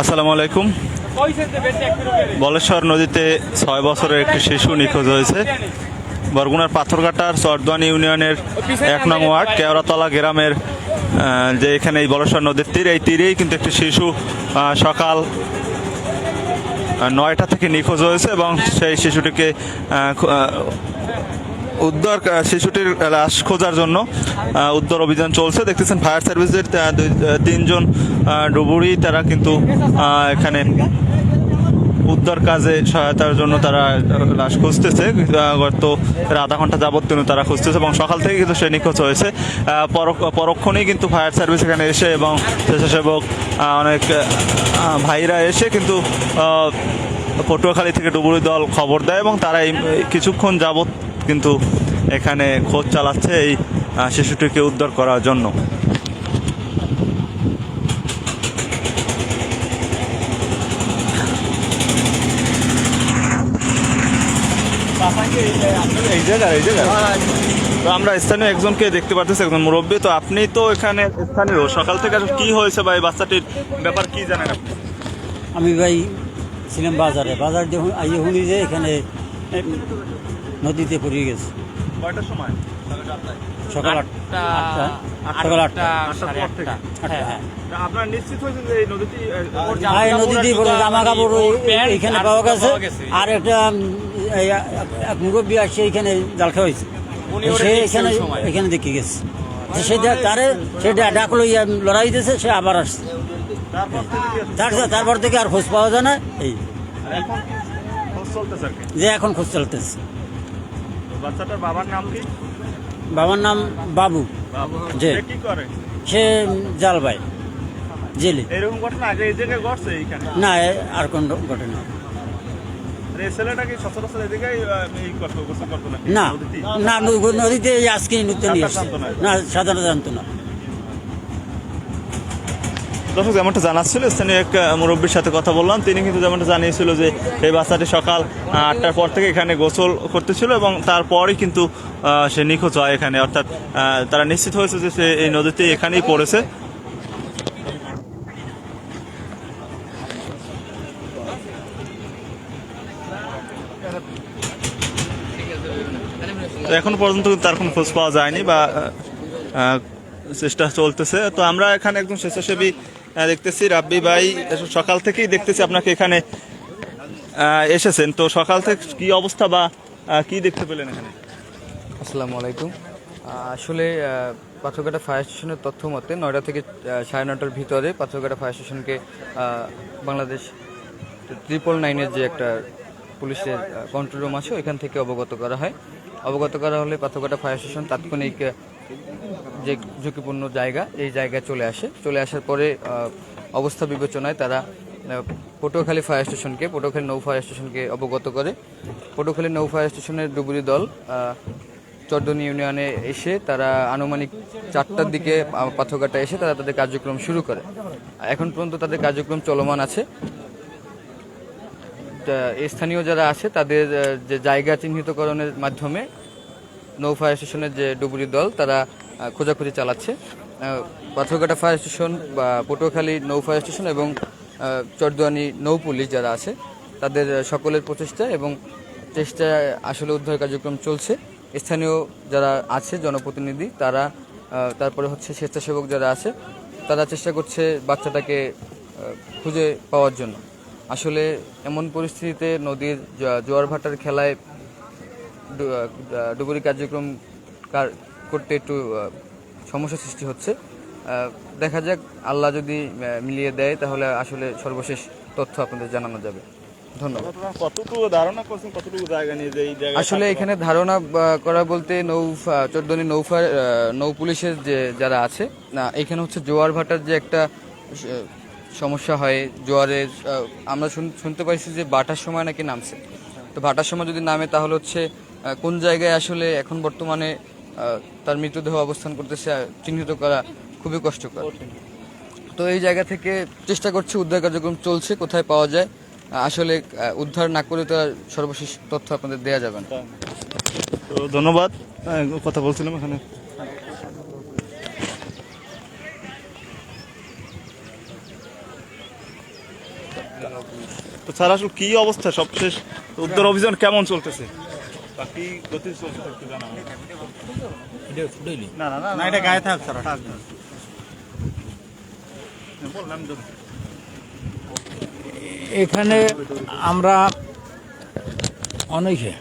আসসালামু আলাইকুম। বলেশ্বর নদীতে ছয় বছরের একটি শিশু নিখোঁজ হয়েছে। বরগুনার পাথরঘাটার চরদোয়ানি ইউনিয়নের এক নং ওয়ার্ড, কেওড়াতলা গ্রামের যে এখানে এই বলেশ্বর নদীর তীর, এই তীরেই কিন্তু একটি শিশু সকাল নয়টা থেকে নিখোঁজ হয়েছে এবং সেই শিশুটিকে উদ্ধার শিশুটির লাশ খোঁজার জন্য উদ্ধার অভিযান চলছে। দেখতেছেন ফায়ার সার্ভিসের তিনজন ডুবুরি, তারা কিন্তু এখানে উদ্ধার কাজে সহায়তার জন্য তারা লাশ খুঁজতেছে। গত আধা ঘণ্টা যাবত কিন্তু তারা খুঁজতেছে এবং সকাল থেকে কিন্তু সে নিখোঁজ হয়েছে। পরক্ষণেই কিন্তু ফায়ার সার্ভিস এখানে এসে এবং স্বেচ্ছাসেবক অনেক ভাইরা এসে কিন্তু পটুয়াখালী থেকে ডুবুরি দল খবর দেয় এবং তারা কিছুক্ষণ যাবত কিন্তু এখানে খোঁজ চালাচ্ছে এই শিশুটিকে উদ্ধার করার জন্য। তো আমরা স্থানীয় একজনকে দেখতে পাচ্ছি একজন মুরব্বী। তো আপনি তো এখানে স্থানীয় সকাল থেকে কি হয়েছে ভাই বাচ্চাটির ব্যাপার কি জানেন আপনি? আমি ভাই ছিলাম বাজারে। বাজার যখন আইয়ে শুনি যে এখানে নদীতে পড়ে গেছে। কয়টার সময়? সকাল আটটা আটটা সকাল আটটা। আটটার পর হ্যাঁ হ্যাঁ। আপনারা নিশ্চিত হয়েছেন যে এই নদীটি আর এই নদীতে পড়ে জামা কাপড় এখানে আর পাওয়া গেছে। আর একটা এক- মুরব্বী আসছে এখানে জাল খাওয়া হয়েছে সে এখানে এখানে দেখে গেছে। তো সে তারে সে ডা- ডাকলো ইয়া লড়াই দিতেছে সে আবার আসছে। তারপর থেকে আর খোঁজ পাওয়া যায় না। এই। যে এখন খোঁজ চলতেছে। বাচ্চাটার বাবার নাম কি? বাবার নাম বাবু। বাবু জি। কি করে? সে জাল ভাই জেলে। এরকম ঘটনা আগে এই জায়গায় ঘটছে এইখানে? না আর কোন ঘটনা? না না নদীতে আজকে নতুন? না। সাধারণ জানতো না। দর্শক, যেমনটা জানাচ্ছিল, স্থানীয় এক মুরব্বীর সাথে কথা বললাম। তিনি কিন্তু যেমনটা জানিয়েছিল যে, এই বাচ্চাটি সকাল আটটার পর থেকে এখানে গোসল করতেছিল এবং তারপরই কিন্তু সে নিখোঁজ হয় এখানে। অর্থাৎ তারা নিশ্চিত হয়েছে যে সে এই নদীতে এখানেই পড়েছে। এখনও পর্যন্ত তার কোনো খোঁজ পাওয়া যায়নি বা চেষ্টা চলতেছে। তো আমরা এখানে একজন স্বেচ্ছাসেবী দেখতেছি রাব্বি ভাই, সকাল থেকেই দেখতেছি আপনাকে এখানে এসেছেন। তো সকাল থেকে কি অবস্থা বা কি দেখতে পেলেন এখানে? আসসালামু আলাইকুম। আসলে পাথরঘাটা ফায়ার স্টেশনের তথ্য মতে নয়টা থেকে সাড়ে নটার ভিতরে পাথরঘাটা ফায়ার স্টেশনকে বাংলাদেশ ট্রিপল নাইনের যে একটা পুলিশের কন্ট্রোল রুম আছে, ওইখান থেকে অবগত করা হয়। অবগত করা হলে পাথরঘাটা ফায়ার স্টেশন তাৎক্ষণিক যে ঝুঁকিপূর্ণ জায়গা, এই জায়গায় চলে আসে। চলে আসার পরে অবস্থা বিবেচনায় তারা পটুয়াখালী ফায়ার স্টেশনকে পটুয়াখালী নৌ ফায়ার স্টেশনকে অবগত করে। পটুয়াখালী নৌ ফায়ার স্টেশনের ডুবুরি দল চর্দনী ইউনিয়নে এসে তারা আনুমানিক চারটার দিকে পাথরঘাটা এসে তারা তাদের কার্যক্রম শুরু করে। এখন পর্যন্ত তাদের কার্যক্রম চলমান আছে। স্থানীয় যারা আছে, তাদের যে জায়গা চিহ্নিতকরণের মাধ্যমে নৌ ফায়ার স্টেশনের যে ডুবুরি দল, তারা খোঁজাখুঁজি চালাচ্ছে। পাথরঘাটা ফায়ার স্টেশন বা পটুয়াখালী নৌ ফায়ার স্টেশন এবং চরদুয়ানি নৌ পুলিশ যারা আছে, তাদের সকলের প্রচেষ্টা এবং চেষ্টায় আসলে উদ্ধার কার্যক্রম চলছে। স্থানীয় যারা আছে, জনপ্রতিনিধি, তারা তারপরে হচ্ছে স্বেচ্ছাসেবক যারা আছে, তারা চেষ্টা করছে বাচ্চাটাকে খুঁজে পাওয়ার জন্য। আসলে এমন পরিস্থিতিতে নদীর জোয়ার ভাটার খেলায় ডুবুরি কার্যক্রম করতে একটু সমস্যা সৃষ্টি হচ্ছে। দেখা যাক আল্লাহ যদি মিলিয়ে দেয় তাহলে আসলে সর্বশেষ তথ্য আপনাদের জানানো যাবে। ধন্যবাদ। কতটুকু ধারণা করছেন কতটুকু জায়গা নিয়ে যে আসলে এখানে ধারণা করা বলতে নৌ চোদ্দনি নৌ ফায়ার, আহ, নৌ পুলিশের যে যারা আছে না এখানে হচ্ছে জোয়ার ভাটার যে একটা সমস্যা হয় জোয়ারের আমরা শুন- শুনতে পাইছি যে বাটার সময় নাকি নামছে। তো ভাটার সময় যদি নামে তাহলে হচ্ছে কোন জায়গায় আসলে এখন বর্তমানে তার মৃতদেহ অবস্থান করতেছে চিহ্নিত করা খুবই কষ্টকর। তো এই জায়গা থেকে চেষ্টা করছে, উদ্ধার কার্যক্রম চলছে, কোথায় পাওয়া যায়। আসলে উদ্ধার না করে তো সর্বশেষ তথ্য আপনাদের দেওয়া যাবে না। তো ধন্যবাদ। কথা বলছিলাম এখানে। তো স্যার, আসলে কি অবস্থা? সবশেষ উদ্ধার অভিযান কেমন চলতেছে? বাকি গতি চলছে একটু না না না না এটা গায়ে থাক স্যার। থাক বললাম এখানে আমরা অনেকে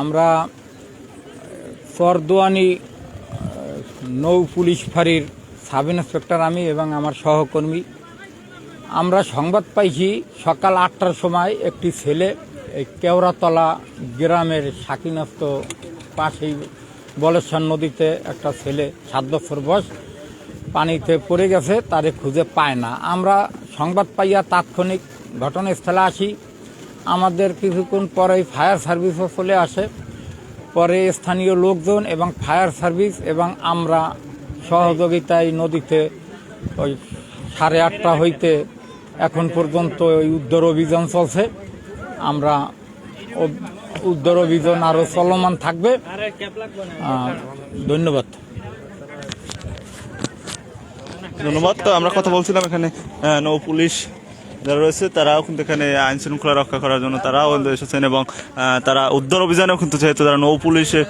আমরা চরদোয়ানি নৌ পুলিশ ফাঁড়ির সাব ইন্সপেক্টর আমি এবং আমার সহকর্মী আমরা সংবাদ পাইছি, সকাল আটটার সময় একটি ছেলে এই কেওড়াতলা গ্রামের সাকিনস্ত পাশেই বলেশ্বর নদীতে একটা ছেলে সাত বছর বয়স, পানিতে পড়ে গেছে, তারে খুঁজে পায় না। আমরা সংবাদ পাইয়া তাৎক্ষণিক ঘটনাস্থলে আসি। আমাদের কিছুক্ষণ পরেই ফায়ার সার্ভিসও চলে আসে। পরে স্থানীয় লোকজন এবং ফায়ার সার্ভিস এবং আমরা সহযোগিতায় নদীতে ওই সাড়ে আটটা হইতে এখন পর্যন্ত ওই উদ্ধার অভিযান চলছে। আমরা উদ্ধার অভিযান আরও চলমান থাকবে। ধন্যবাদ। ধন্যবাদ। আমরা কথা বলছিলাম এখানে নৌ পুলিশ যারা রয়েছে, তারাও কিন্তু এখানে আইন শৃঙ্খলা রক্ষা করার জন্য তারাও এসেছেন এবং তারা উদ্ধার অভিযানেও কিন্তু, যেহেতু তারা নৌ পুলিশের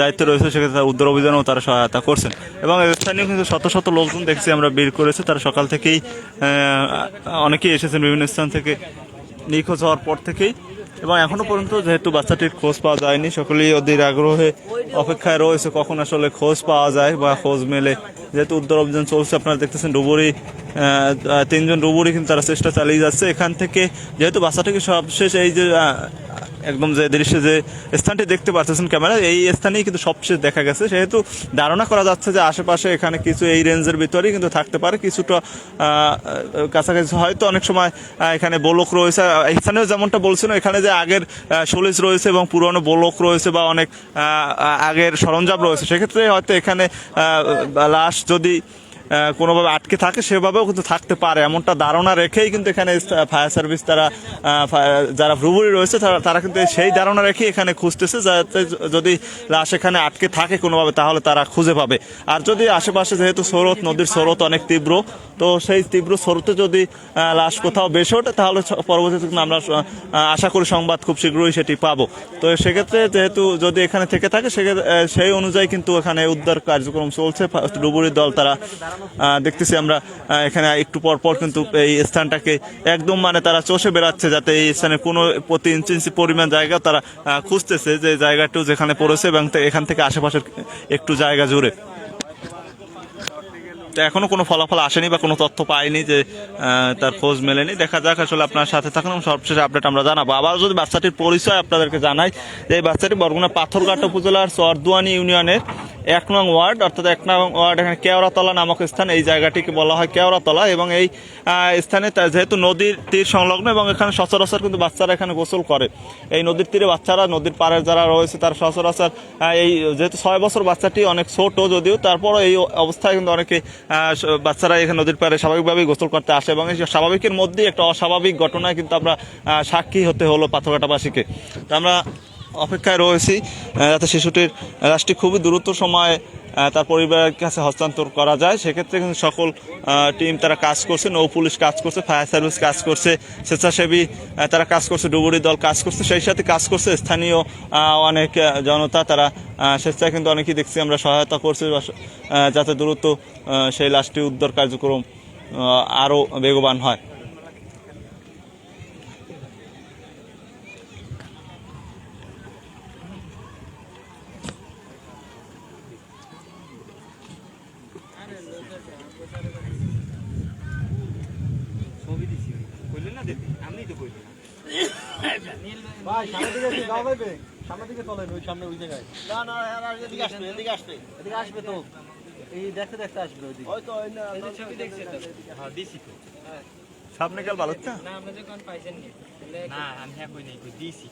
দায়িত্ব রয়েছে, সেক্ষেত্রে তারা উদ্ধার অভিযানেও তারা সহায়তা করছেন। এবং স্থানীয় কিন্তু শত শত লোকজন দেখছি আমরা বের করেছে, তারা সকাল থেকেই অনেকেই এসেছেন বিভিন্ন স্থান থেকে। নিখোঁজ হওয়ার পর থেকেই এবং এখনও পর্যন্ত যেহেতু বাচ্চাটির খোঁজ পাওয়া যায়নি, সকলেই অধীর আগ্রহে অপেক্ষায় রয়েছে কখন আসলে খোঁজ পাওয়া যায় বা খোঁজ মেলে। যেহেতু উদ্ধার অভিযান চলছে, আপনারা দেখতেছেন ডুবুরি তিনজন ডুবুরি কিন্তু তারা চেষ্টা চালিয়ে যাচ্ছে। এখান থেকে যেহেতু বাচ্চাটিকে সবশেষ এই যে একদম যে দৃশ্যে যে স্থানটি দেখতে পাচ্ছেন ক্যামেরা, এই স্থানেই কিন্তু সবচেয়ে দেখা গেছে। সেহেতু ধারণা করা যাচ্ছে যে আশেপাশে এখানে কিছু এই রেঞ্জের ভিতরেই কিন্তু থাকতে পারে। কিছুটা কাছাকাছি হয়তো অনেক সময় এখানে বোলক রয়েছে। এখানেও যেমনটা বলছিল, এখানে যে আগের সলিজ রয়েছে এবং পুরনো বোলক রয়েছে বা অনেক আগের সরঞ্জাম রয়েছে, সেক্ষেত্রে হয়তো এখানে লাশ যদি কোনোভাবে আটকে থাকে, সেভাবেও কিন্তু থাকতে পারে। এমনটা ধারণা রেখেই কিন্তু এখানে ফায়ার সার্ভিস তারা যারা ভ্রুভুরি রয়েছে, তারা কিন্তু সেই ধারণা রেখেই এখানে খুঁজতেছে, যাতে যদি লাশ এখানে আটকে থাকে কোনোভাবে, তাহলে তারা খুঁজে পাবে। আর যদি আশেপাশে যেহেতু স্রোত, নদীর স্রোত অনেক তীব্র, তো সেই তীব্র স্রোতে যদি লাশ কোথাও বেশি ওঠে, তাহলে পরবর্তীতে কিন্তু আমরা আশা করি সংবাদ খুব শীঘ্রই সেটি পাবো। তো সেক্ষেত্রে যেহেতু যদি এখানে থেকে থাকে সেই অনুযায়ী কিন্তু এখানে উদ্ধার কার্যক্রম চলছে, ফা- ডুবুরি দল তারা দেখতেছি আমরা এখানে একটু পর পর কিন্তু এই স্থানটাকে একদম মানে তারা চষে বেড়াচ্ছে যাতে এই স্থানে কোনো প্রতি ইঞ্চি ইঞ্চি পরিমাণ জায়গা তারা খুঁজতেছে যে জায়গাটিও যেখানে পড়েছে এবং এখান থেকে আশেপাশের একটু জায়গা জুড়ে। তো এখনও কোনো ফলাফল আসেনি বা কোনো তথ্য পাইনি যে তার খোঁজ মেলেনি। দেখা যাক আসলে আপনার সাথে থাকুন এবং সবশেষে আপডেট আমরা জানাব। আবার যদি বাচ্চাটির পরিচয় আপনাদেরকে জানাই, যে এই বাচ্চাটি বরগুনা পাথরঘাট উপজেলার চরদুয়ানি ইউনিয়নের এক নং ওয়ার্ড, অর্থাৎ এক নং ওয়ার্ড এখানে কেওড়াতলা নামক স্থান, এই জায়গাটিকে বলা হয় কেওড়াতলা এবং এই স্থানে যেহেতু নদীর তীর সংলগ্ন এবং এখানে সচরাচর কিন্তু বাচ্চারা এখানে গোসল করে। এই নদীর তীরে বাচ্চারা, নদীর পাড়ের যারা রয়েছে তার সচরাচর এই যেহেতু ছয় বছর বাচ্চাটি অনেক ছোট যদিও, তারপরও এই অবস্থায় কিন্তু অনেকে বাচ্চারা এখানে নদীর পাড়ে স্বাভাবিকভাবেই গোসল করতে আসে এবং এই স্বাভাবিকের মধ্যেই একটা অস্বাভাবিক ঘটনায় কিন্তু আমরা সাক্ষী হতে হলো পাথরঘাটাবাসীকে। তো আমরা অপেক্ষায় রয়েছি। যাতে শিশুটির লাশটি খুবই দ্রুত সময়ে তার পরিবারের কাছে হস্তান্তর করা যায়। সেক্ষেত্রে কিন্তু সকল টিম তারা কাজ করছে, নৌ পুলিশ কাজ করছে, ফায়ার সার্ভিস কাজ করছে, স্বেচ্ছাসেবী তারা কাজ করছে, ডুবুরি দল কাজ করছে, সেই সাথে কাজ করছে, স্থানীয় অনেক জনতা, তারা স্বেচ্ছায় কিন্তু অনেকেই দেখছি আমরা সহায়তা করছে যাতে দ্রুত সেই লাশটি উদ্ধার কার্যক্রম আরও বেগবান হয়। ভাই সামনের দিকে একটু যাওয়া যাবে সামনের দিকে চলেন ওই সামনে ওই জায়গায়। না না এদিকে আসবে এদিকে আসবে। এদিকে আসবে তো। এই দেখতে দেখতে আসবে ওইদিকে। হয়তো ছবি দেখছে তো। হ্যাঁ দিছি তো। সামনে গেল ভালো? না আমি হ্যাঁ কই নাই কই দিছি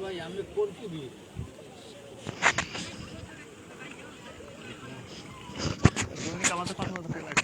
ভাই আমি কোন কি আহ,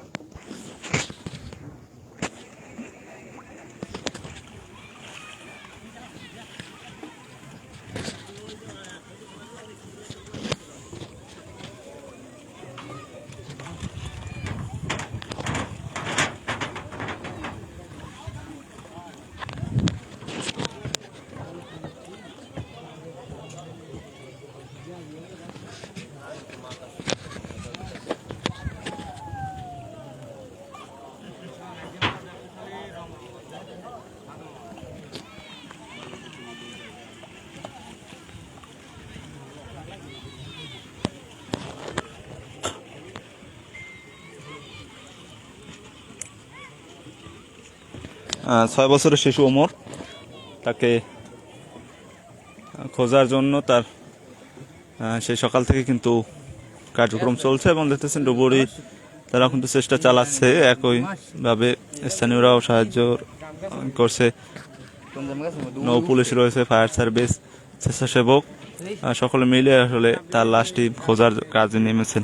ছয় বছরের শিশু ওমর। তাকে খোঁজার জন্য তার সেই সকাল থেকে কিন্তু কার্যক্রম চলছে এবং দেখতেছেন ডুবুরি তারা কিন্তু চেষ্টা চালাচ্ছে একইভাবে। স্থানীয়রাও সাহায্য করছে। নৌ পুলিশ রয়েছে, ফায়ার সার্ভিস, স্বেচ্ছাসেবক সকলে মিলে আসলে তার লাশটি খোঁজার কাজে নেমেছেন।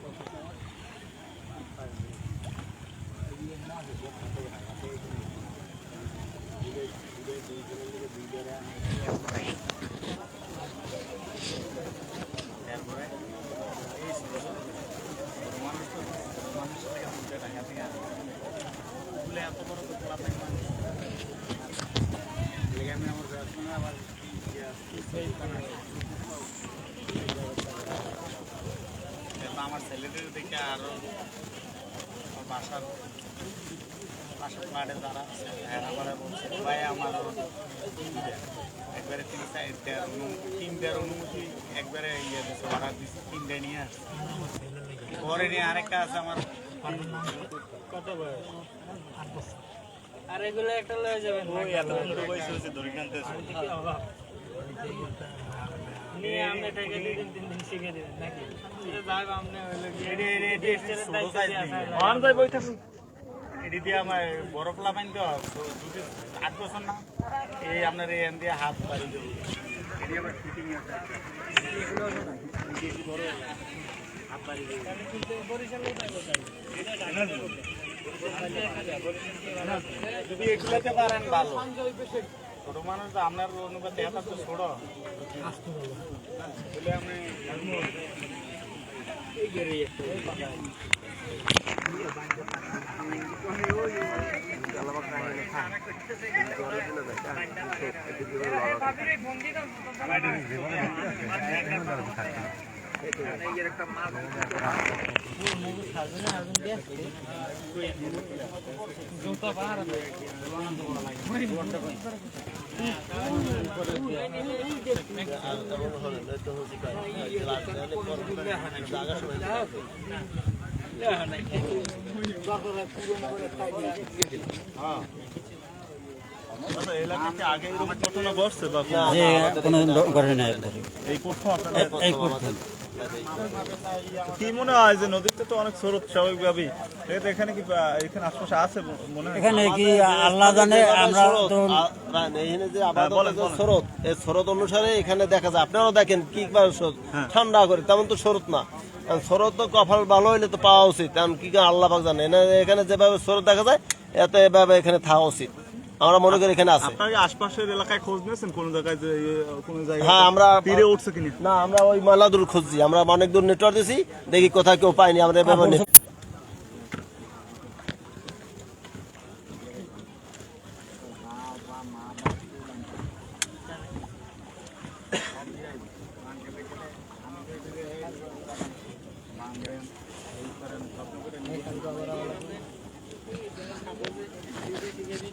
ছেলেদের দেখে আরও বাসার বাসার ফ্ল্যাটে যারা আছে হ্যাঁ আমার বলছে ভাই আমার একবারে তিন চারটার অনুমতি তিনটার অনুমতি একবারে ইয়ে দিচ্ছে অর্ডার দিচ্ছে তিনটে নিয়ে আসছে। পরে নিয়ে আরেকটা আছে আমার। কত বয়স? আর এগুলো একটা লয়ে যাবেন। ওই এত বন্ধু বয়স হয়েছে ধরে কিনতে দিয়ে আমার বড় প্লাবাইন তো আট বছর না এই আপনার এই এন দিয়ে হাত দেবো। ফিটিং আছে। যদি এগুলোতে পারেন ভালো। ছোট মানুষ তো আপনার অনুপাতে এত তো ছোট। বলে আপনি বা যে কোনো ঘটনা এই প্রথম এই প্রথম কি মনে হয় যে নদীতে তো অনেক স্রোত স্বাভাবিকভাবেই? এখানে কি এখানে আশপাশে আছে মনে হয়? এখানে কি আল্লাহ জানে আমরা তো এখানে যে হ্যাঁ। স্রোত এই স্রোত অনুসারে এখানে দেখা যায়। আপনারাও দেখেন কি স্রোত। হ্যাঁ। ঠান্ডা করে তেমন তো স্রোত না। স্রোত তো কপাল ভালো হইলে তো পাওয়া উচিত। কারণ কি আল্লাহ পাক জানে। এখানে যেভাবে স্রোত দেখা যায় এত এভাবে এখানে থাকা উচিত। আমরা মনে করি এখানে আছে। আপনার আশপাশের এলাকায় খোঁজ নিয়েছেন? কোন জায়গায় ইয়ে, কোন জায়গায় হ্যাঁ, আমরা- তীরে উঠছে কিনা? না আমরা ওই মালাদুর খুঁজছি। আমরা অনেক দূর নেটওয়ার্ক দিছি দেখি কোথাও কেউ পাইনি আমরা এভাবে নে- আবার কমান না এটা আবার আমি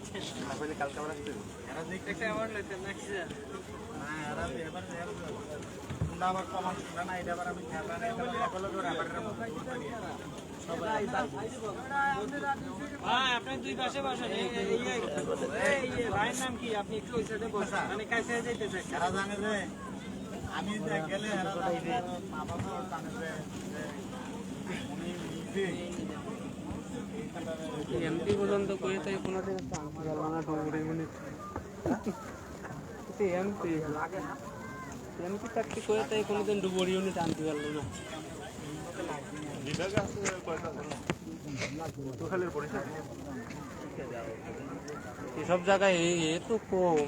খেলা না এটা বলে করে আবার ভাই আপনি দুই পাশে বসেন। এই এই এই এই ভাইয়ের নাম কি? আপনি একটু ওই সাইডে বসেন। মানে কাছে যাইতেছে। এরা জানে যে আমি গেলে বাবা জানে যে যে উনি নিজে এমপি পর্যন্ত করে তাই কোনো দিন গেল না ডুবুরি মিনিট এমপি এমপি চাকরি করে তাই কোনোদিন ডুবুরি ইউনিট আনতে পারল না। এসব জায়গায় এ- এ তো কম।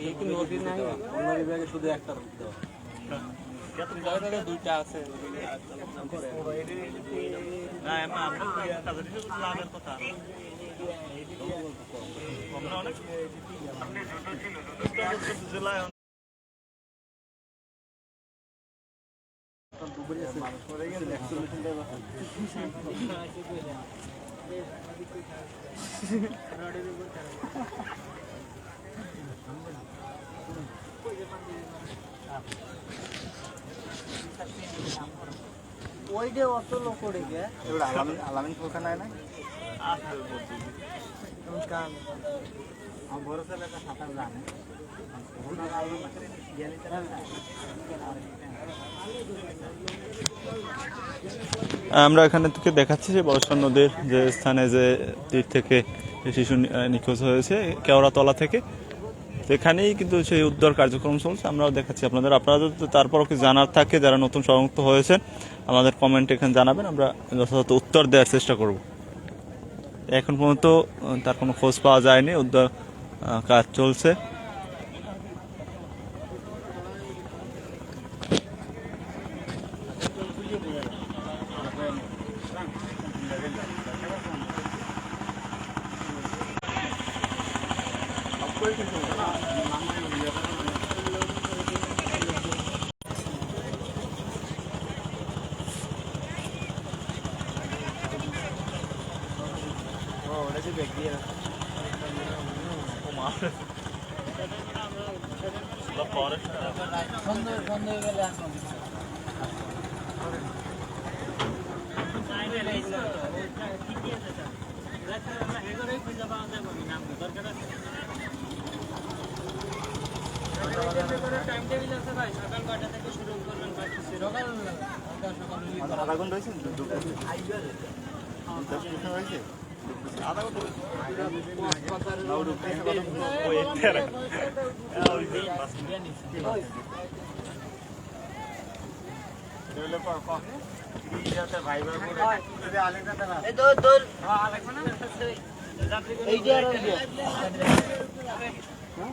এই কি নদী নাই? অন্য বিভাগে শুধু একটা রুখতে হবে জায়গায় জায়গায় দুইটা আছে ওইটা অত লোক গে আলামিন আলামিন কোখানে না আমার এখানে থেকে দেখাচ্ছি যে বর্ষা নদীর যে স্থানে যে তীর থেকে শিশু নিখোঁজ হয়েছে, কেওড়াতলা থেকে। সেখানেই কিন্তু সেই উদ্ধার কার্যক্রম চলছে, আমরাও দেখাচ্ছি আপনাদের। আপনারা যদি তারপরও কি জানার থাকে, যারা নতুন সংযুক্ত হয়েছেন, আমাদের কমেন্ট এখানে জানাবেন, আমরা যথাযথ উত্তর দেওয়ার চেষ্টা করব। এখন পর্যন্ত তার কোনো খোঁজ পাওয়া যায়নি। উদ্ধার কাজ চলছে। আধা ঘণ্টা হয়েছে? হয়েছে?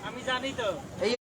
আমি জানি তো। এই